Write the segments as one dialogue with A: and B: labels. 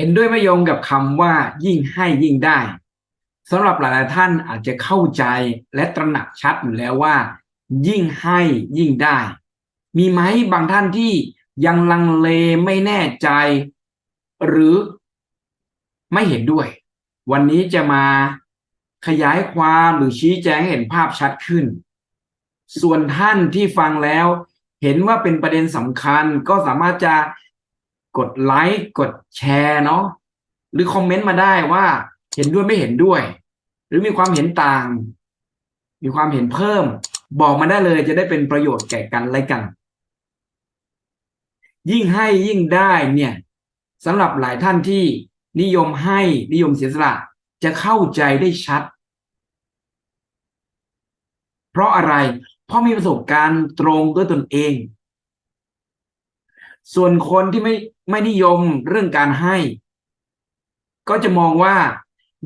A: เห็นด้วยไม่ยงกับคำว่ายิ่งให้ยิ่งได้สำหรับหลายๆท่านอาจจะเข้าใจและตระหนักชัดอยู่แล้วว่า ยิ่งให้ยิ่งได้ มีไหมบางท่านที่ยังลังเลไม่แน่ใจ หรือไม่เห็นด้วย วันนี้จะมาขยายความหรือชี้แจงเห็นภาพชัดขึ้น ส่วนท่านที่ฟังแล้ว เห็นว่าเป็นประเด็นสำคัญก็สามารถจะ กดไลค์กดแชร์เนาะหรือคอมเมนต์มาได้ว่าเห็นด้วยไม่เห็นด้วย หรือมีความเห็นต่าง มีความเห็นเพิ่ม บอกมาได้เลยจะได้เป็นประโยชน์แก่กันและกัน ยิ่งให้ยิ่งได้เนี่ยสำหรับหลายท่านที่นิยมให้นิยมเสียสละจะเข้าใจได้ชัด เพราะอะไร เพราะมีประสบการณ์ตรงด้วยตนเอง ส่วนคนที่ไม่ไม่นิยมเรื่องการให้ ก็จะมองว่า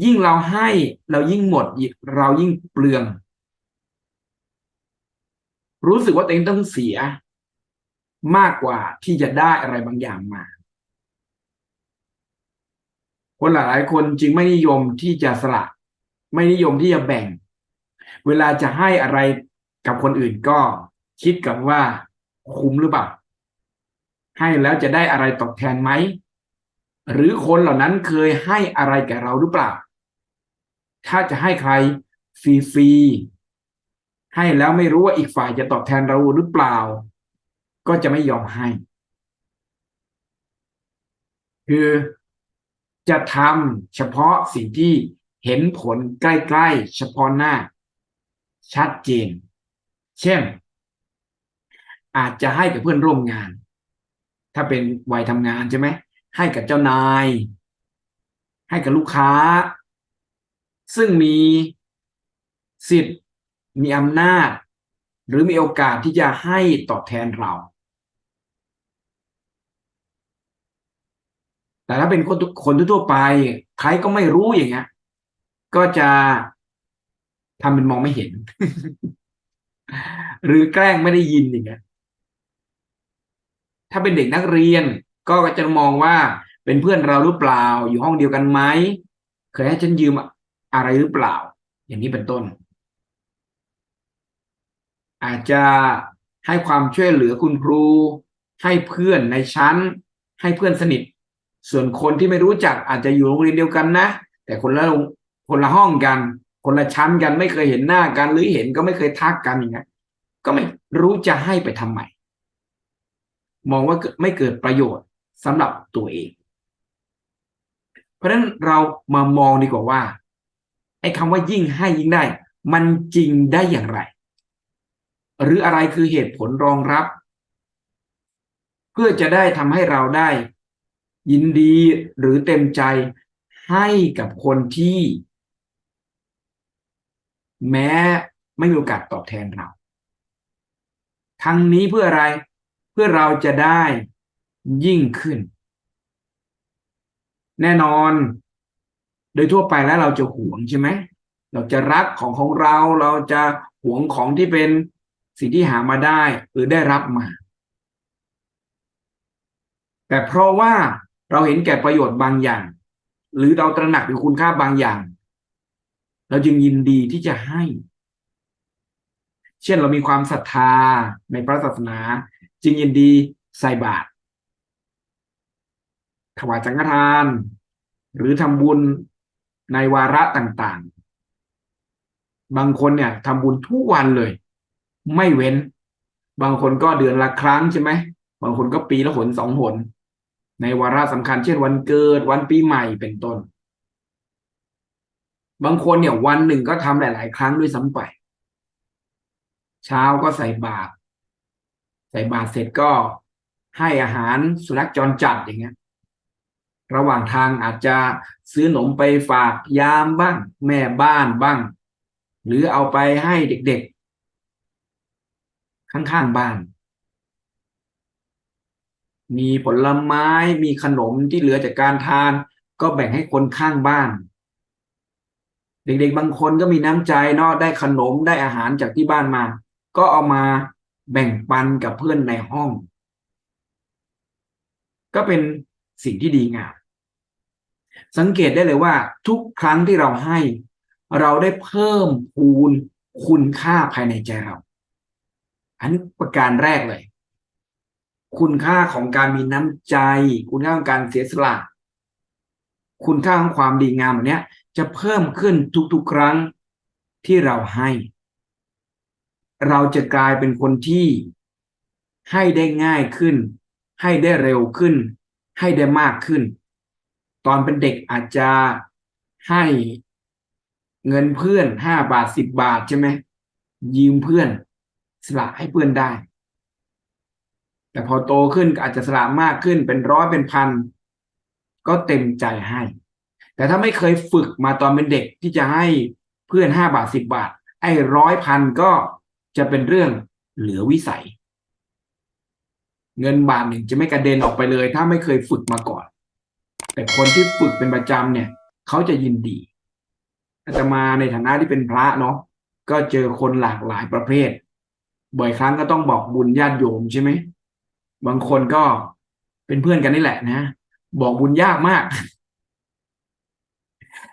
A: ยิ่งเราให้เรายิ่งหมด เรายิ่งเปลือง รู้สึกว่าตัวเองต้องเสียมากกว่าที่จะได้อะไรบางอย่างมา คนหลายๆคนจึงไม่นิยมที่จะสละ ไม่นิยมที่จะแบ่ง เวลาจะให้อะไรกับคนอื่นก็คิดกันว่าคุ้มหรือเปล่า ให้แล้วจะได้อะไรตอบแทนไหม หรือคนเหล่านั้นเคยให้อะไรแก่เราหรือเปล่า ถ้าจะให้ใครฟรีๆให้แล้วไม่รู้ว่าอีกฝ่ายจะตอบแทนเราหรือเปล่า ก็จะไม่ยอมให้ คือจะทำเฉพาะสิ่งที่เห็นผลใกล้ๆ เฉพาะหน้า ชัดเจน เช่น อาจจะให้กับเพื่อนร่วมงาน ถ้าเป็นวัยทำงานใช่ไหมให้กับเจ้านาย ให้กับลูกค้า ซึ่งมีสิทธิ์มีอำนาจ หรือมีโอกาสที่จะให้ตอบแทนเรา แต่ถ้าเป็นคนคนทั่วไปใครก็ไม่รู้อย่างเงี้ย ก็จะทำเป็นมองไม่เห็น หรือแกล้งไม่ได้ยินอย่างเงี้ย ถ้าเป็นเด็กนักเรียน ก็จะมองว่าเป็นเพื่อนเราหรือเปล่า อยู่ห้องเดียวกันไหมเคยให้ฉันยืมอะไรหรือเปล่า อย่างนี้เป็นต้น อาจจะให้ความช่วยเหลือคุณครู ให้เพื่อนในชั้น ให้เพื่อนสนิท ส่วนคนที่ไม่รู้จักอาจจะอยู่โรงเรียนเดียวกันนะ แต่คนละคนละห้องกัน คนละชั้นกันไม่เคยเห็นหน้ากันหรือเห็นก็ไม่เคยทักกันอย่างเงี้ยก็ไม่รู้จะให้ไปทำไม มองว่าไม่เกิดประโยชน์สำหรับตัวเอง เพราะฉะนั้นเรามามองดีกว่าว่าไอ้คำว่ายิ่งให้ยิ่งได้ มันจริงได้อย่างไร หรืออะไรคือเหตุผลรองรับ เพื่อจะได้ทำให้เราได้ ยินดีหรือเต็มใจให้กับคนที่ แม้ไม่มีโอกาสตอบแทนเรา ทั้งนี้เพื่ออะไร เพื่อเราจะได้ยิ่งขึ้น แน่นอน โดยทั่วไปแล้วเราจะหวงใช่ไหมเราจะรักของของเราเราจะหวงของที่เป็นสิ่งที่หามาได้หรือได้รับมา แต่เพราะว่าเราเห็นแก่ประโยชน์บางอย่าง หรือเราตระหนักถึงคุณค่าบางอย่าง เราจึงยินดีที่จะให้ เช่นเรามีความศรัทธาในพระศาสนา จึงยินดีใส่บาตรถวายสังฆทาน หรือทำบุญในวาระต่างๆ บางคนเนี่ยทำบุญทุกวันเลย ไม่เว้น บางคนก็เดือนละครั้งใช่ไหม บางคนก็ปีละหนสองหน ในวาระสำคัญเช่นวันเกิดวันปีใหม่เป็นต้น บางคนเนี่ยวันหนึ่งก็ทำหลาย ๆ ครั้งด้วยซ้ำไป เช้าก็ใส่บาตร ใส่บาตรเสร็จก็ให้อาหารสุนัขจรจัดอย่างเงี้ย ระหว่างทางอาจจะซื้อหนมไปฝากยามบ้าง แม่บ้านบ้าง หรือเอาไปให้เด็กๆ ข้างๆบ้าน มีผลไม้มีขนมที่เหลือจากการทาน ก็แบ่งให้คนข้างบ้าน เด็กๆบางคนก็มีน้ำใจเนาะได้ขนมได้อาหารจากที่บ้านมา ก็เอามา แบ่งปันกับเพื่อนในห้อง ก็เป็นสิ่งที่ดีงาม สังเกตได้เลยว่า ทุกครั้งที่เราให้ เราได้เพิ่มพูนคุณค่าภายในใจเรา อันนี้ประการแรกเลย คุณค่าของการมีน้ำใจ คุณค่าของการเสียสละ คุณค่าของความดีงามแบบนี้จะเพิ่มขึ้นทุกๆครั้งที่เราให้ เราจะกลายเป็นคนที่ให้ได้ง่ายขึ้น ให้ได้เร็วขึ้น ให้ได้มากขึ้น ตอนเป็นเด็กอาจจะให้เงินเพื่อนห้าบาทสิบบาทใช่ไหมยืมเพื่อน สละให้เพื่อนได้ แต่พอโตขึ้นอาจจะสละมากขึ้นเป็นร้อยเป็นพัน ก็เต็มใจให้ แต่ถ้าไม่เคยฝึกมาตอนเป็นเด็กที่จะให้เพื่อนห้าบาทสิบบาท ไอ้ร้อยพันก็ จะเป็นเรื่องเหลือวิสัย เงินบาทหนึ่งจะไม่กระเด็นออกไปเลย ถ้าไม่เคยฝึกมาก่อน แต่คนที่ฝึกเป็นประจำเนี่ย เขาจะยินดีอาตมาในฐานะที่เป็นพระเนาะก็เจอคนหลากหลายประเภท บ่อยครั้งก็ต้องบอกบุญญาติโยมใช่ไหมบางคนก็เป็นเพื่อนกันนี่แหละนะ บอกบุญยากมาก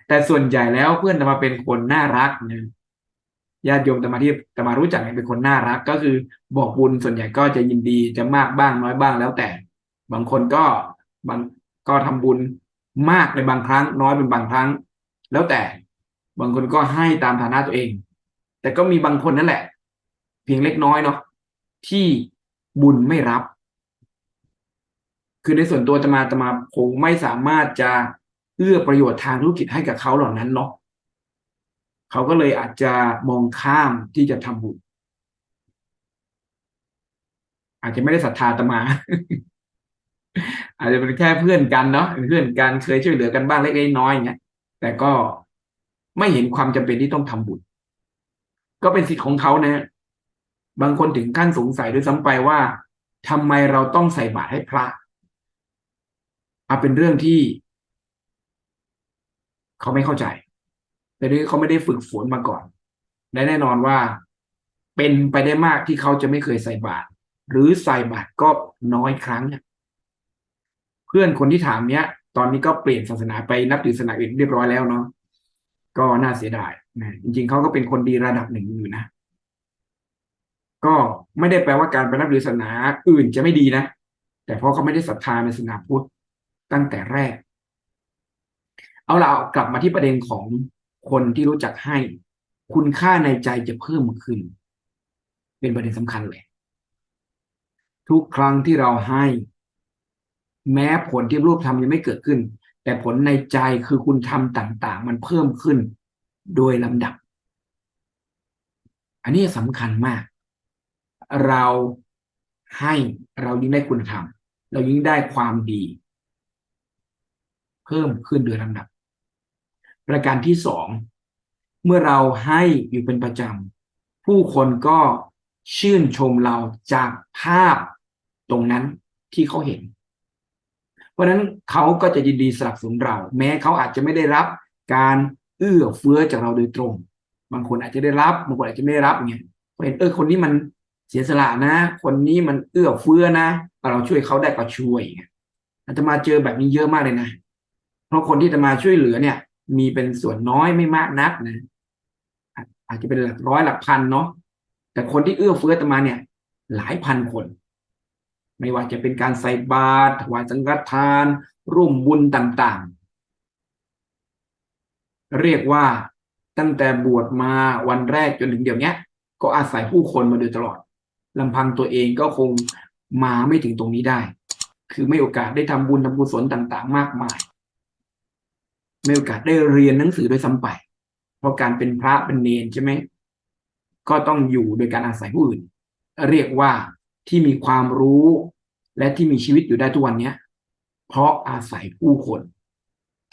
A: แต่ส่วนใหญ่แล้วเพื่อนจะมาเป็นคนน่ารักนะ ญาติโยมแต่มาที่แต่มารู้จักเป็นคนน่ารัก ก็คือบอกบุญส่วนใหญ่ก็จะยินดีจะมากบ้างน้อยบ้างแล้วแต่ บางคนก็บางก็ทำบุญมากในบางครั้ง น้อยเป็นบางครั้ง แล้วแต่บางคนก็ให้ตามฐานะตัวเอง แต่ก็มีบางคนนั่นแหละ เพียงเล็กน้อยเนาะที่บุญไม่รับ คือในส่วนตัวจะมาจะมาคงไม่สามารถจะเอื้อประโยชน์ทางธุรกิจให้กับเขาเหล่านั้นเนาะ เขาก็เลยอาจจะมองข้ามที่จะทำบุญ อาจจะไม่ได้ศรัทธาตมา อาจจะเป็นแค่เพื่อนกันเนาะเพื่อนกันเคยช่วยเหลือกันบ้างเล็กน้อยอย่างเงี้ยแต่ก็ไม่เห็นความจำเป็นที่ต้องทำบุญ ก็เป็นสิทธิ์ของเขานะบางคนถึงขั้นสงสัยด้วยซ้ำไปว่าทำไมเราต้องใส่บาตรให้พระอาเป็นเรื่องที่ เขาไม่เข้าใจ แต่นี้เขาไม่ได้ฝึกฝนมาก่อนและแน่นอนว่าเป็นไปได้มากที่เขาจะไม่เคยใส่บาตรหรือใส่บาตรก็น้อยครั้งเนี่ยเพื่อนคนที่ถามเนี้ย ตอนนี้ก็เปลี่ยนศาสนาไปนับถือศาสนาอื่นเรียบร้อยแล้วเนาะก็น่าเสียดายนะจริง ๆเขาก็เป็นคนดีระดับหนึ่งอยู่นะก็ไม่ได้แปลว่าการไปนับถือศาสนาอื่นจะไม่ดีนะแต่เพราะเขาไม่ได้ศรัทธาในศาสนาพุทธตั้งแต่แรก เอาละกลับมาที่ประเด็นของ คนที่รู้จักให้ คุณค่าในใจจะเพิ่มขึ้น เป็นประเด็นสำคัญเลย ทุกครั้งที่เราให้ แม้ผลที่รูปทำยังไม่เกิดขึ้น แต่ผลในใจคือคุณทำต่าง ๆ มันเพิ่มขึ้นโดยลำดับ อันนี้สำคัญมาก เราให้เรายิ่งได้คุณธรรม เรายิ่งได้ความดี เพิ่มขึ้นโดยลำดับ ประการที่สองเมื่อเราให้อยู่เป็นประจำผู้คนก็ชื่นชมเราจากภาพตรงนั้นที่เขาเห็น เพราะนั้นเขาก็จะยินดีสนับสนุนเรา แม้เขาอาจจะไม่ได้รับการเอื้อเฟื้อจากเราโดยตรง บางคนอาจจะได้รับบางคนอาจจะไม่ได้รับเงี้ยเห็นเออคนนี้มันเสียสละนะ คนนี้มันเอื้อเฟื้อนะเราช่วยเขาได้ก็ช่วยอาจจะมาเจอแบบนี้เยอะมากเลยนะ เพราะคนที่จะมาช่วยเหลือเนี่ย มีเป็นส่วนน้อยไม่มากนักนะอาจจะเป็นหลักร้อยหลักพันเนาะแต่คนที่เอื้อเฟื้อตมาเนี่ย หลายพันคน ไม่ว่าจะเป็นการใส่บาตรถวายสังฆทาน ร่วมบุญต่างๆ เรียกว่าตั้งแต่บวชมาวันแรกจนถึงเดี๋ยวนี้ก็อาศัยผู้คนมาโดยตลอดลำพังตัวเองก็คงมาไม่ถึงตรงนี้ได้ คือไม่โอกาสได้ทำบุญทำกุศลต่าง ๆ มากมาย มีโอกาสได้เรียนหนังสือโดยซ้ำไป เพราะการเป็นพระเป็นเนนใช่ไหมก็ต้องอยู่โดยการอาศัยผู้อื่น เรียกว่าที่มีความรู้และที่มีชีวิตอยู่ได้ทุกวันนี้เพราะอาศัยผู้คน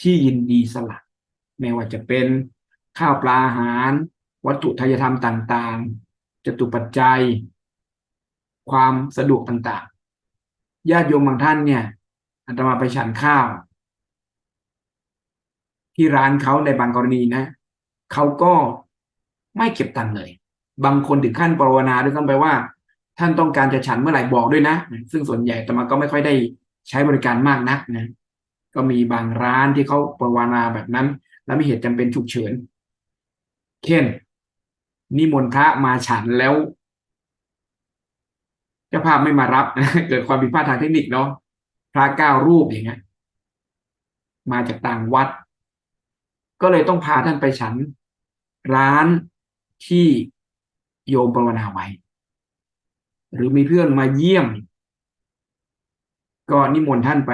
A: ที่ยินดีสละไม่ว่าจะเป็นข้าวปลาอาหาร วัตถุทายธรรมต่างๆจตุปัจจัย ความสะดวกต่างๆญาติโยมบางท่านเนี่ยอาตมาไปฉันข้าว ที่ร้านเขาในบางกรณีนะเขาก็ไม่เก็บตังค์เลย บางคนถึงขั้นปรวนาด้วยซ้ำไปว่า ท่านต้องการจะฉันเมื่อไหร่บอกด้วยนะ ซึ่งส่วนใหญ่แต่มาก็ไม่ค่อยได้ใช้บริการมากนักนะ ก็มีบางร้านที่เขาปรวนาแบบนั้น แล้วมีเหตุจำเป็นฉุกเฉินเช่นนิมนต์พระมาฉันแล้วเจ้าภาพไม่มารับเกิดความผิดพลาดทางเทคนิคเนาะพระเก้ารูปอย่างเงี้ยมาจากต่างวัด ก็เลยต้องพาท่านไปฉัน ร้านที่โยมภาวนาไว้ หรือมีเพื่อนมาเยี่ยม ก็นิมนต์ท่านไป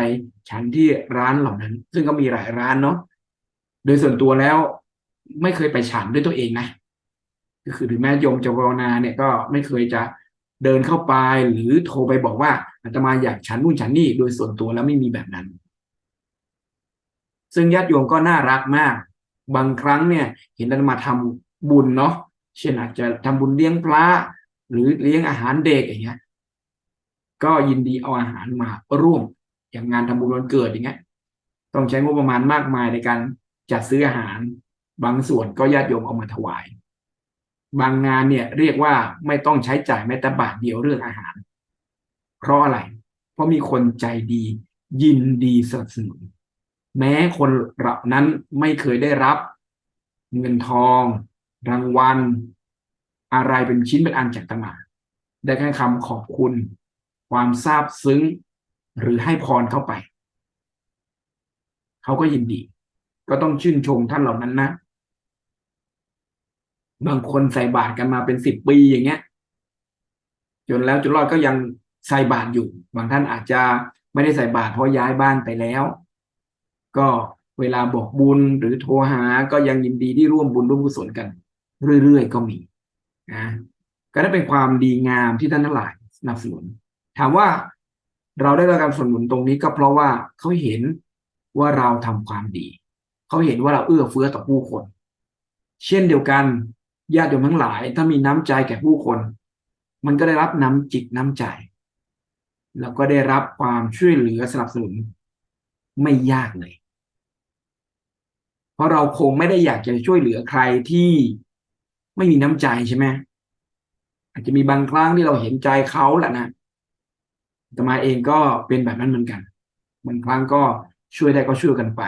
A: ฉันที่ร้านเหล่านั้น ซึ่งก็มีหลายร้านเนาะโดยส่วนตัวแล้วไม่เคยไปฉันด้วยตัวเองนะก็คือถึงแม้โยมจะภาวนาเนี่ยก็ไม่เคยจะเดินเข้าไปหรือโทรไปบอกว่าอาตมาอยากฉันนู่นฉันนี่โดยส่วนตัวแล้วไม่มีแบบนั้น ซึ่งญาติโยมก็น่ารักมาก บางครั้งเนี่ยเห็นอาตมาทำบุญเนาะเช่นอาจจะทำบุญเลี้ยงพระหรือเลี้ยงอาหารเด็กอย่างเงี้ย ก็ยินดีเอาอาหารมาร่วมอย่างงานทำบุญวันเกิดอย่างเงี้ย ต้องใช้งบประมาณมากมายในการจัดซื้ออาหาร บางส่วนก็ญาติโยมเอามาถวาย บางงานเนี่ยเรียกว่าไม่ต้องใช้จ่ายแม้แต่บาทเดียวเรื่องอาหาร เพราะอะไร เพราะมีคนใจดียินดีสนับสนุน แม้คนเหล่านั้นไม่เคยได้รับเงินทอง รางวัล อะไรเป็นชิ้นเป็นอันจากตมาได้แค่คำขอบคุณ ความซาบซึ้ง หรือให้พรเข้าไป เขาก็ยินดี ก็ต้องชื่นชมท่านเหล่านั้นนะ บางคนใส่บาตรกันมาเป็นสิบปีอย่างเงี้ย จนแล้วจนรอดก็ยังใส่บาตรอยู่ บางท่านอาจจะไม่ได้ใส่บาตรเพราะย้ายบ้านไปแล้ว ก็เวลาบอกบุญหรือโทรหาก็ยังยินดีที่ร่วมบุญร่วมกุศลกัน เรื่อยๆก็มีนะก็ได้เป็นความดีงามที่ท่านทั้งหลายสนับสนุน ถามว่าเราได้รับการสนับสนุนตรงนี้ก็เพราะว่าเขาเห็นว่าเราทำความดี เขาเห็นว่าเราเอื้อเฟื้อต่อผู้คน เช่นเดียวกันญาติโยมทั้งหลาย ถ้ามีน้ำใจแก่ผู้คน มันก็ได้รับน้ำจิตน้ำใจแล้วก็ได้รับความช่วยเหลือสนับสนุนไม่ยากเลย เพราะเราคงไม่ได้อยากจะช่วยเหลือใครที่ไม่มีน้ำใจใช่ไหมอาจจะมีบางครั้งที่เราเห็นใจเขาแหละนะแต่มาเองก็เป็นแบบนั้นเหมือนกันบางครั้งก็ช่วยได้ก็ช่วยกันไป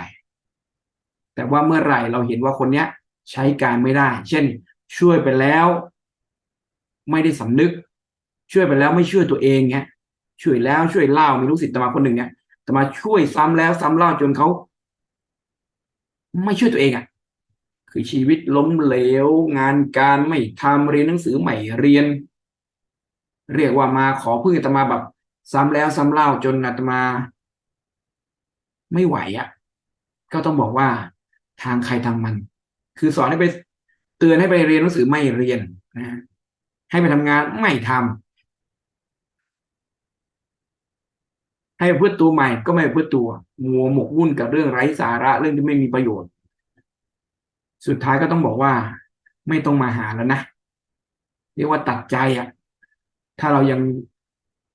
A: แต่ว่าเมื่อไหร่เราเห็นว่าคนเนี้ยใช้การไม่ได้ เช่น ช่วยไปแล้ว ไม่ได้สำนึก ช่วยไปแล้วไม่ช่วยตัวเองเนี้ยช่วยแล้วช่วยเล่ามีลูกศิษย์ตมาคนหนึ่งเนี้ยตมาช่วยซ้ำแล้วซ้ำเล่าจนเขา ไม่ช่วยตัวเองอะ คือชีวิตล้มเหลว งานการไม่ทำเรียนหนังสือใหม่เรียน เรียกว่ามาขอพึ่งอาตมาแบบ ซ้ำแล้วซ้ำเล่าจนอาตมา ไม่ไหวอะ ก็ต้องบอกว่าทางใครทางมัน คือสอนให้ไปเตือนให้ไปเรียนหนังสือไม่เรียนนะให้ไปทำงานไม่ทำให้เพื่อตัวใหม่ก็ไม่เพื่อตัว มัวหมกมุ่นกับเรื่องไร้สาระเรื่องที่ไม่มีประโยชน์ สุดท้ายก็ต้องบอกว่า ไม่ต้องมาหาแล้วนะเรียกว่าตัดใจอะ ถ้าเรายัง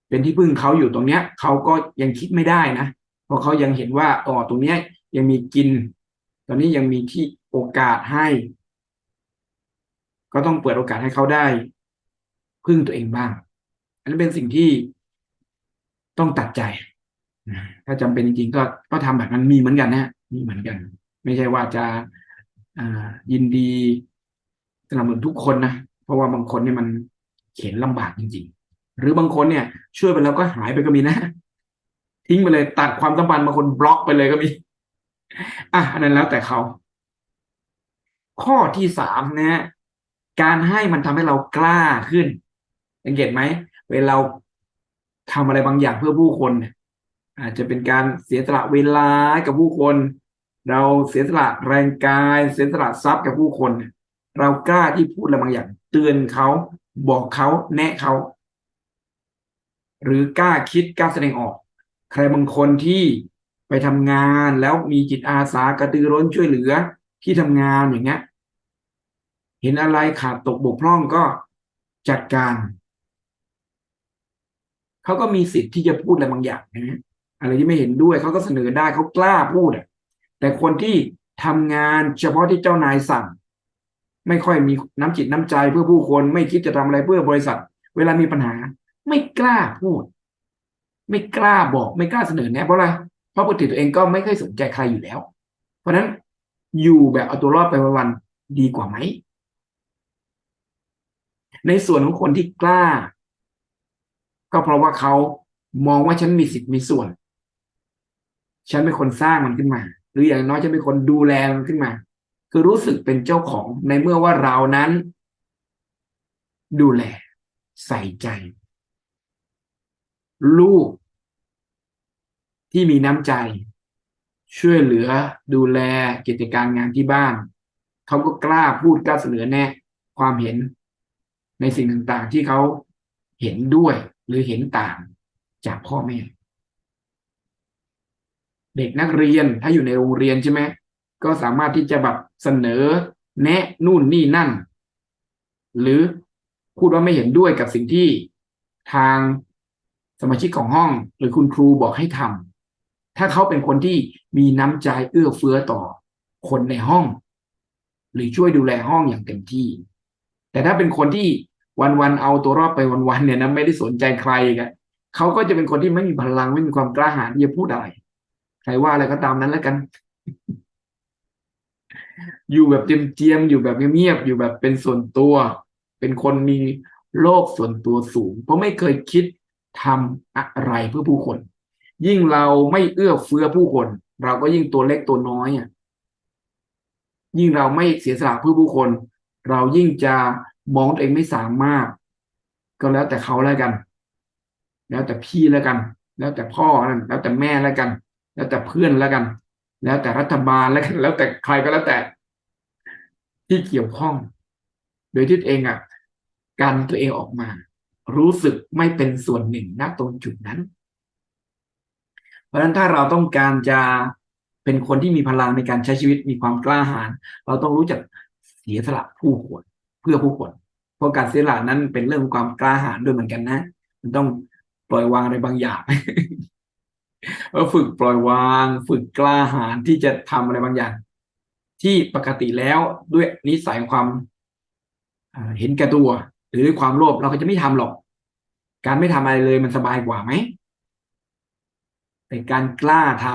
A: เป็นที่พึ่งเขาอยู่ตรงเนี้ยเขาก็ยังคิดไม่ได้นะเพราะเขายังเห็นว่าอ๋อตรงเนี้ย ยังมีกิน ตอนนี้ยังมีที่โอกาสให้ ก็ต้องเปิดโอกาสให้เขาได้ พึ่งตัวเองบ้าง อันนี้เป็นสิ่งที่ต้องตัดใจ ถ้าจำเป็นจริงๆก็ก็ทำแบบนั้นมีเหมือนกันนะมีเหมือนกัน ไม่ใช่ว่าจะอ่ายินดีสนับสนุนทุกคนนะเพราะว่าบางคนเนี่ยมันเข็นลำบากจริง ๆ หรือบางคนเนี่ย ช่วยไปแล้วก็หายไปก็มีนะ ทิ้งไปเลยตัดความสัมพันธ์บางคนบล็อกไปเลยก็มีอะอันนั้นแล้วแต่เขาข้อที่สามนะ การให้มันทำให้เรากล้าขึ้นสังเกตไหมเวลาทำอะไรบางอย่างเพื่อผู้คนเนี่ย อาจจะเป็นการเสียสละเวลากับผู้คน เราเสียสละแรงกาย เสียสละทรัพย์กับผู้คน เรากล้าที่พูดอะไรบางอย่าง เตือนเขาบอกเขาแนะเขา หรือกล้าคิดกล้าแสดงออก ใครบางคนที่ไปทำงานแล้วมีจิตอาสากระตือร้นช่วยเหลือที่ทำงานอย่างเงี้ยเห็นอะไรขาดตกบกพร่องก็จัดการ เขาก็มีสิทธิ์ที่จะพูดอะไรบางอย่างนะ อะไรที่ไม่เห็นด้วยเขาก็เสนอได้เขากล้าพูดอะแต่คนที่ทำงานเฉพาะที่เจ้านายสั่ง ไม่ค่อยมีน้ำจิตน้ำใจเพื่อผู้คนไม่คิดจะทำอะไรเพื่อบริษัท เวลามีปัญหา ไม่กล้าพูด ไม่กล้าบอกไม่กล้าเสนอแนะเพราะอะไรเพราะปกติตัวเองก็ไม่เคยสนใจใครอยู่แล้ว เพราะฉะนั้นอยู่แบบเอาตัวรอดไปวันๆดีกว่าไหมในส่วนของคนที่กล้า ก็เพราะว่าเขามองว่าฉันมีสิทธิ์มีส่วน ฉันเป็นคนสร้างมันขึ้นมา หรืออย่างน้อยฉันเป็นคนดูแลมันขึ้นมา คือรู้สึกเป็นเจ้าของในเมื่อว่าเรานั้น ดูแล ใส่ใจ ลูก ที่มีน้ำใจ ช่วยเหลือดูแลกิจการงานที่บ้าน เขาก็กล้าพูดกล้าเสนอแนะความเห็นในสิ่งต่างๆที่เขาเห็นด้วยหรือเห็นต่างจากพ่อแม่ เด็กนักเรียนถ้าอยู่ในโรงเรียนใช่ไหมก็สามารถที่จะแบบเสนอ แนะนู่นนี่นั่น หรือพูดว่าไม่เห็นด้วยกับสิ่งที่ทางสมาชิกของห้อง หรือคุณครูบอกให้ทำถ้าเขาเป็นคนที่มีน้ำใจเอื้อเฟื้อต่อคนในห้อง หรือช่วยดูแลห้องอย่างเต็มที่ แต่ถ้าเป็นคนที่วันๆเอาตัวรอดไปวันๆเนี่ยนะไม่ได้สนใจใครกันเขาก็จะเป็นคนที่ไม่มีพลังไม่มีความกล้าหาญที่จะพูดอะไร ใครว่าอะไรก็ตามนั้นแล้วกัน อยู่แบบเจียมๆอยู่แบบเงียบๆอยู่แบบเป็นส่วนตัว เป็นคนมีโลกส่วนตัวสูง เพราะไม่เคยคิดทำอะไรเพื่อผู้คน ยิ่งเราไม่เอื้อเฟื้อผู้คน เราก็ยิ่งตัวเล็กตัวน้อยอะยิ่งเราไม่เสียสละเพื่อผู้คน เรายิ่งจะมองตัวเองไม่สามารถ ก็แล้วแต่เขาแล้วกัน แล้วแต่พี่แล้วกัน แล้วแต่พ่อแล้วแต่แม่แล้วกัน แล้วแต่เพื่อนแล้วกัน แล้วแต่รัฐบาลแล้วกันแล้วแต่ใครก็แล้วแต่ ที่เกี่ยวข้อง โดยที่ตัวเองอะการตัวเองออกมา รู้สึกไม่เป็นส่วนหนึ่งณตรงจุดนั้น เพราะฉะนั้นถ้าเราต้องการจะเป็นคนที่มีพลังในการใช้ชีวิตมีความกล้าหาญเราต้องรู้จักเสียสละผู้คนเพื่อผู้คนเพราะการเสียสละนั้นเป็นเรื่องความกล้าหาญด้วยเหมือนกันนะ มันต้องปล่อยวางอะไรบางอย่าง เออฝึกปล่อยวาง ฝึกกล้าหาญที่จะทำอะไรบางอย่าง ที่ปกติแล้วด้วยนิสัยความเห็นแก่ตัว หรือความโลภเราก็จะไม่ทำหรอก การไม่ทำอะไรเลยมันสบายกว่าไหมแต่การกล้าท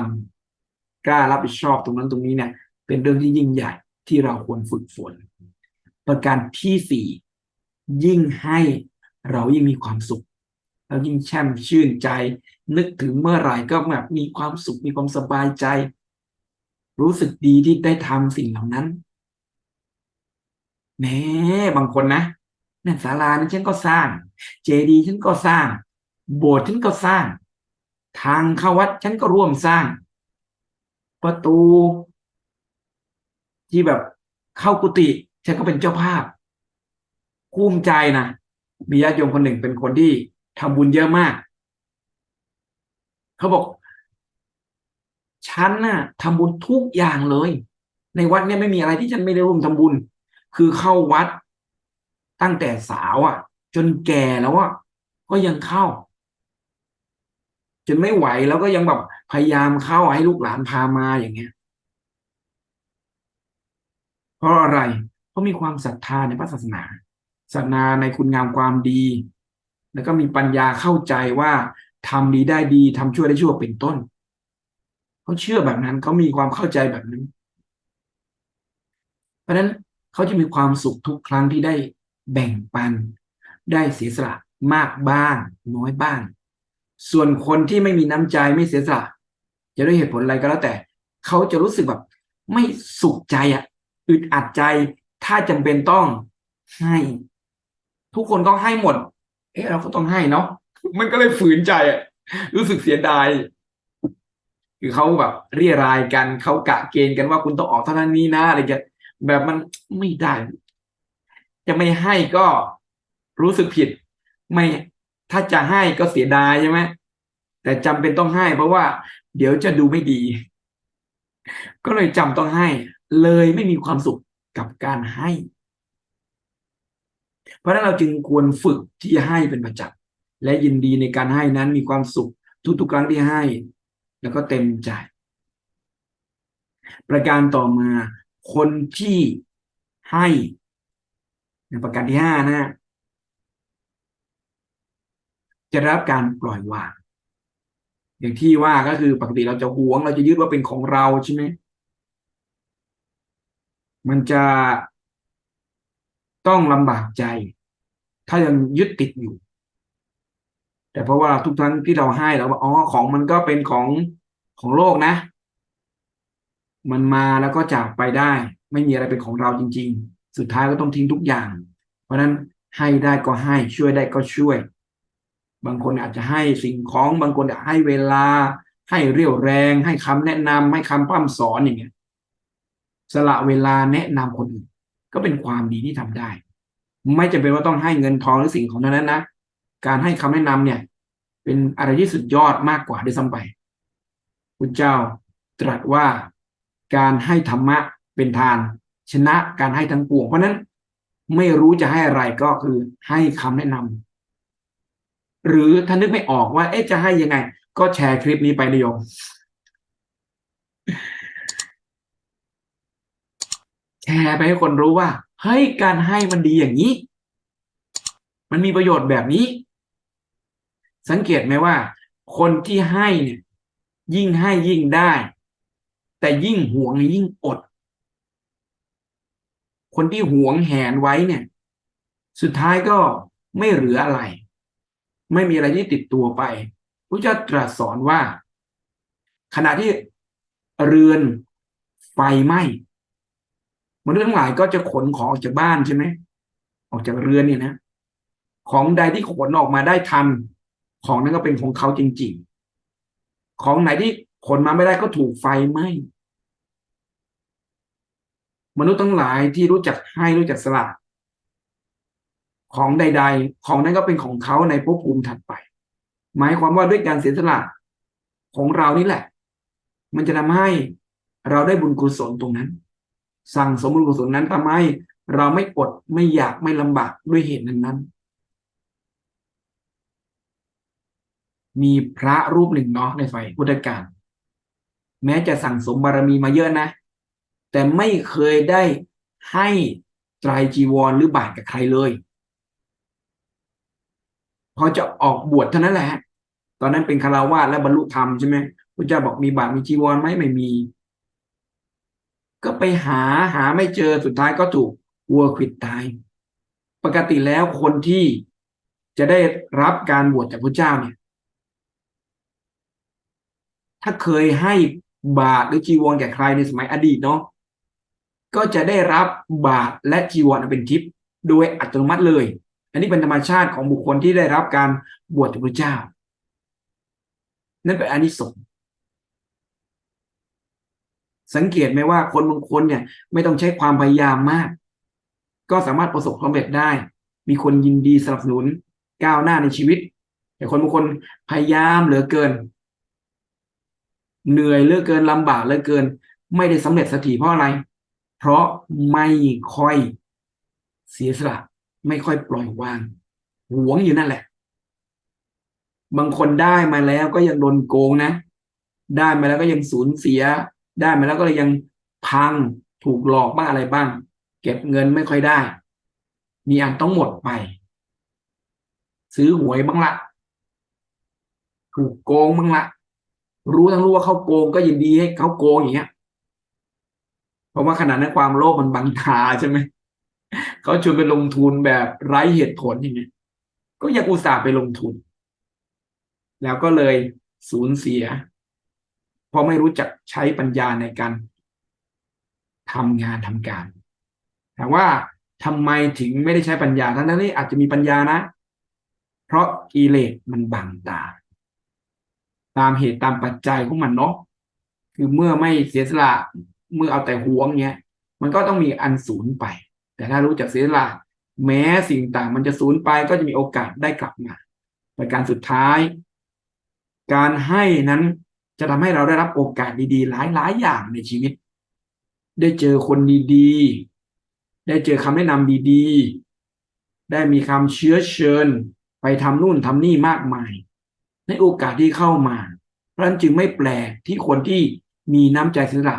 A: ำกล้ารับผิดชอบตรงนั้นตรงนี้เนี่ย เป็นเรื่องที่ยิ่งใหญ่ที่เราควรฝึกฝน ประการที่สี่ยิ่งให้เรายิ่งมีความสุข เรายิ่งแช่มชื่นใจ นึกถึงเมื่อไหร่ก็แบบมีความสุขมีความสบายใจ รู้สึกดีที่ได้ทำสิ่งเหล่านั้นแหมบางคนนะนั่นศาลานี่ฉันก็สร้าง เจดีย์ฉันก็สร้าง โบสถ์ฉันก็สร้าง ทางเข้าวัดฉันก็ร่วมสร้าง ประตู ที่แบบเข้ากุฏิฉันก็เป็นเจ้าภาพภูมิใจนะมีญาติโยมคนหนึ่งเป็นคนที่ ทำบุญเยอะมาก เขาบอกฉันน่ะทำบุญทุกอย่างเลย ในวัดเนี่ยไม่มีอะไรที่ฉันไม่ได้ร่วมทำบุญ คือเข้าวัดตั้งแต่สาวอะ จนแก่แล้วอะก็ยังเข้า จนไม่ไหวแล้วก็ยังแบบพยายามเข้าให้ลูกหลานพามาอย่างเงี้ย เพราะอะไรเขาะมีความศรัทธาในพระศาสนาศรัทธาในคุณงามความดี แล้วก็มีปัญญาเข้าใจว่าทำดีได้ดีทำชั่วได้ชั่วเป็นต้นเขาเชื่อแบบนั้นเขามีความเข้าใจแบบนั้น เพราะฉะนั้นเขาจะมีความสุขทุกครั้งที่ได้แบ่งปัน ได้เสียสละมากบ้าง น้อยบ้าง ส่วนคนที่ไม่มีน้ำใจไม่เสียสละจะด้วยเหตุผลอะไรก็แล้วแต่ เขาจะรู้สึกแบบ ไม่สุขใจอะอึดอัดใจถ้าจำเป็นต้องให้ ทุกคนก็ให้หมด เอ๊ะเราก็ต้องให้เนาะมันก็เลยฝืนใจอะรู้สึกเสียดายคือเขาแบบเรียรายกันเขากะเกณฑ์กันว่าคุณต้องออกเท่านั้นนี้นะอะไรจะแบบมันไม่ได้ จะไม่ให้ก็รู้สึกผิด ไม่ถ้าจะให้ก็เสียดายใช่ไหมแต่จำเป็นต้องให้ เพราะว่า เดี๋ยวจะดูไม่ดี ก็เลยจำต้องให้ เลยไม่มีความสุขกับการให้ ราะนั้นเราจึงควรฝึกที่จะให้เป็นประจำและยินดีในการให้นั้นมีความสุขทุกๆครั้งที่ให้ แล้วก็เต็มใจ ประการต่อมาคนที่ให้ในประการที่ห้านะ จะรับการปล่อยวางอย่างที่ว่าก็คือปกติเราจะหวง เราจะยึดว่าเป็นของเราใช่ไหมมันจะต้องลำบากใจ ถ้ายังยึดติดอยู่ แต่เพราะว่าทุกครั้งที่เราให้เราว่าอ๋อของมันก็เป็นของของโลกนะ มันมาแล้วก็จากไปได้ ไม่มีอะไรเป็นของเราจริง ๆ สุดท้ายก็ต้องทิ้งทุกอย่าง เพราะนั้นให้ได้ก็ให้ช่วยได้ก็ช่วย บางคนอาจจะให้สิ่งของบางคนอาจให้เวลา ให้เรี่ยวแรง ให้คำแนะนำให้คำพร่ำสอนอย่างเงี้ยสละเวลาแนะนำคนอื่นก็เป็นความดีที่ทำได้ ไม่จำเป็นว่าต้องให้เงินทองหรือสิ่งของนั้นนะ การให้คำแนะนำเนี่ย เป็นอะไรที่สุดยอดมากกว่าด้วยซ้ำไปคุณเจ้าตรัสว่าการให้ธรรมะเป็นทาน ชนะการให้ทั้งปวง เพราะนั้นไม่รู้จะให้อะไรก็คือให้คำแนะนำหรือถ้านึกไม่ออกว่า เอ๊ะจะให้ยังไง ก็แชร์คลิปนี้ไปนิยมแชร์ไปให้คนรู้ว่า เฮ้ยการให้มันดีอย่างนี้ มันมีประโยชน์แบบนี้ สังเกตไหมว่า คนที่ให้เนี่ย ยิ่งให้ยิ่งได้ แต่ยิ่งหวงยิ่งอด คนที่หวงแหนไว้เนี่ย สุดท้ายก็ไม่เหลืออะไร ไม่มีอะไรที่ติดตัวไปพระเจ้าตรัสสอนว่า ขณะที่เรือนไฟไหม้ มนุษย์ทั้งหลายก็จะขนของออกจากบ้านใช่ไหมออกจากเรือนเนี่ยนะ ของใดที่ขนออกมาได้ทัน ของนั้นก็เป็นของเขาจริง ๆ ของไหนที่ขนมาไม่ได้ก็ถูกไฟไหม้มนุษย์ทั้งหลายที่รู้จักให้รู้จักสละของใด ๆ ของนั้นก็เป็นของเขาในภพภูมิถัดไป หมายความว่าด้วยการเสียสละของเรานี่แหละ มันจะทำให้เราได้บุญกุศลตรงนั้น สั่งสมบุญกุศลนั้นทำให้เราไม่อดไม่อยากไม่ลำบากด้วยเหตุนั้นนั้น มีพระรูปหนึ่งเนาะในฝ่ายพุทธกาลแม้จะสั่งสมบารมีมาเยอะนะ แต่ไม่เคยได้ให้ไตรจีวรหรือบาตรกับใครเลยพอจะออกบวชเท่านั้นแหละ ตอนนั้นเป็นคาราวาสและบรรลุธรรมใช่ไหมพระเจ้าบอกมีบาตรมีจีวรไหมไม่มี ก็ไปหาหาไม่เจอสุดท้ายก็ถูกวัวขิดตาย ปกติแล้วคนที่จะได้รับการบวชจากพระเจ้าเนี่ย ถ้าเคยให้บาตรหรือจีวรแก่ใครในสมัยอดีตเนาะก็จะได้รับบาตรและจีวรเป็นทิพย์โดยอัตโนมัติเลย อันนี้เป็นธรรมชาติของบุคคลที่ได้รับการบวชจากพระเจ้า นั่นเป็นอานิสงส์ สังเกตไหมว่าคนบางคนเนี่ย ไม่ต้องใช้ความพยายามมาก ก็สามารถประสบความสำเร็จได้ มีคนยินดีสนับสนุนก้าวหน้าในชีวิต แต่คนบางคนพยายามเหลือเกิน เหนื่อยเหลือเกินลำบากเหลือเกิน ไม่ได้สำเร็จสักทีเพราะอะไร เพราะไม่ค่อยเสียสละไม่ค่อยปล่อยวาง หวงอยู่นั่นแหละ บางคนได้มาแล้วก็ยังโดนโกงนะ ได้มาแล้วก็ยังสูญเสีย ได้มาแล้วก็เลยยังพังถูกหลอกบ้างอะไรบ้าง เก็บเงินไม่ค่อยได้ มีอันต้องหมดไป ซื้อหวยบ้างละถูกโกงบ้างละรู้ทั้งรู้ว่าเขาโกงก็ยินดีให้เขาโกงอย่างเงี้ยเพราะว่าขนาดนั้นความโลภมันบังตาใช่ไหมเขาชวนไปลงทุนแบบไร้เหตุผลอย่างเงี้ยก็ยังอุตส่าห์ไปลงทุน แล้วก็เลยสูญเสีย ราะไม่รู้จักใช้ปัญญาในการทำงานทำการถามว่าทำไมถึงไม่ได้ใช้ปัญญาทั้งนั้นนี่อาจจะมีปัญญานะ เพราะกิเลสมันบังตา ตามเหตุตามปัจจัยของมันเนาะคือเมื่อไม่เสียสละเมื่อเอาแต่หวงเนี้ย มันก็ต้องมีอันสูญไป แต่ถ้ารู้จักเสียสละแม้สิ่งต่างมันจะสูญไปก็จะมีโอกาสได้กลับมาประการสุดท้าย การให้นั้น จะทำให้เราได้รับโอกาสดีๆ หลายๆ อย่างในชีวิต ได้เจอคนดีๆ ได้เจอคำแนะนำดีๆ ได้มีคำเชื้อเชิญ ไปทำนู่นทำนี่มากมาย ในโอกาสที่เข้ามา เพราะนั้นจึงไม่แปลกที่คนที่มีน้ำใจสละ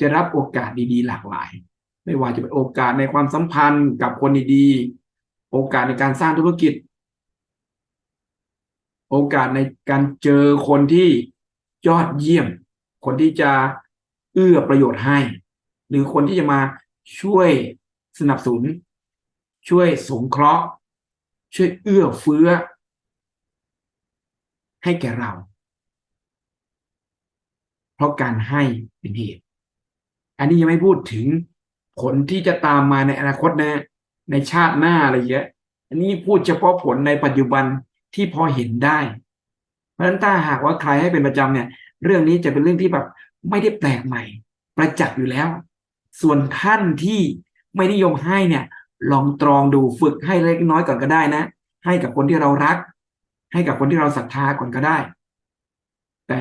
A: จะรับโอกาสดีๆ หลากหลาย ไม่ว่าจะเป็นโอกาสในความสัมพันธ์กับคนดีๆ โอกาสในการสร้างธุรกิจ โอกาสในการเจอคนที่ยอดเยี่ยม คนที่จะเอื้อประโยชน์ให้ หรือคนที่จะมาช่วยสนับสนุน ช่วยสงเคราะห์ ช่วยเอื้อเฟื้อ ให้แก่เรา เพราะการให้เป็นเหตุ อันนี้ยังไม่พูดถึงผลที่จะตามมาในอนาคตนะ ในชาติหน้าอะไรเยอะ อันนี้พูดเฉพาะผลในปัจจุบัน ที่พอเห็นได้ เพราะฉะนั้นถ้าหากว่าใครให้เป็นประจำเนี่ย เรื่องนี้จะเป็นเรื่องที่แบบไม่ได้แปลกใหม่ ประจักษ์อยู่แล้ว ส่วนท่านที่ไม่นิยมให้เนี่ย ลองตรองดูฝึกให้เล็กน้อยก่อนก็ได้นะ ให้กับคนที่เรารัก ให้กับคนที่เราศรัทธาก่อนก็ได้ แต่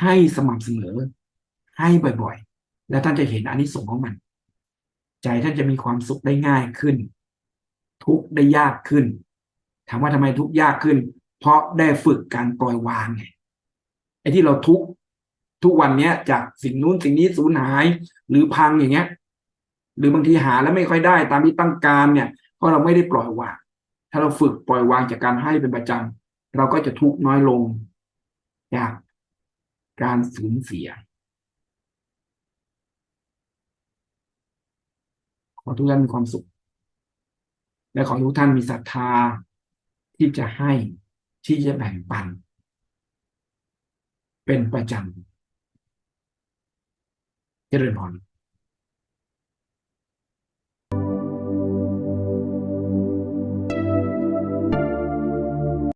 A: ให้สม่ำเสมอ ให้บ่อยๆ แล้วท่านจะเห็นอานิสงส์ของมัน ใจท่านจะมีความสุขได้ง่ายขึ้น ทุกได้ยากขึ้น ถามว่าทำไมทุกข์ยากขึ้น เพราะได้ฝึกการปล่อยวางไงไอ้ที่เราทุกข์ทุกวันเนี้ย จากสิ่งนู้นสิ่งนี้สูญหาย หรือพังอย่างเงี้ย หรือบางทีหาแล้วไม่ค่อยได้ตามที่ตั้งการเนี่ยเพราะเราไม่ได้ปล่อยวาง ถ้าเราฝึกปล่อยวางจากการให้เป็นประจำเราก็จะทุกข์น้อยลง จากการสูญเสียขอทุกท่านมีความสุข และขอทุกท่านมีศรัทธา ที่จะให้ที่จะแบ่งปัน เป็นประจำเจริญพร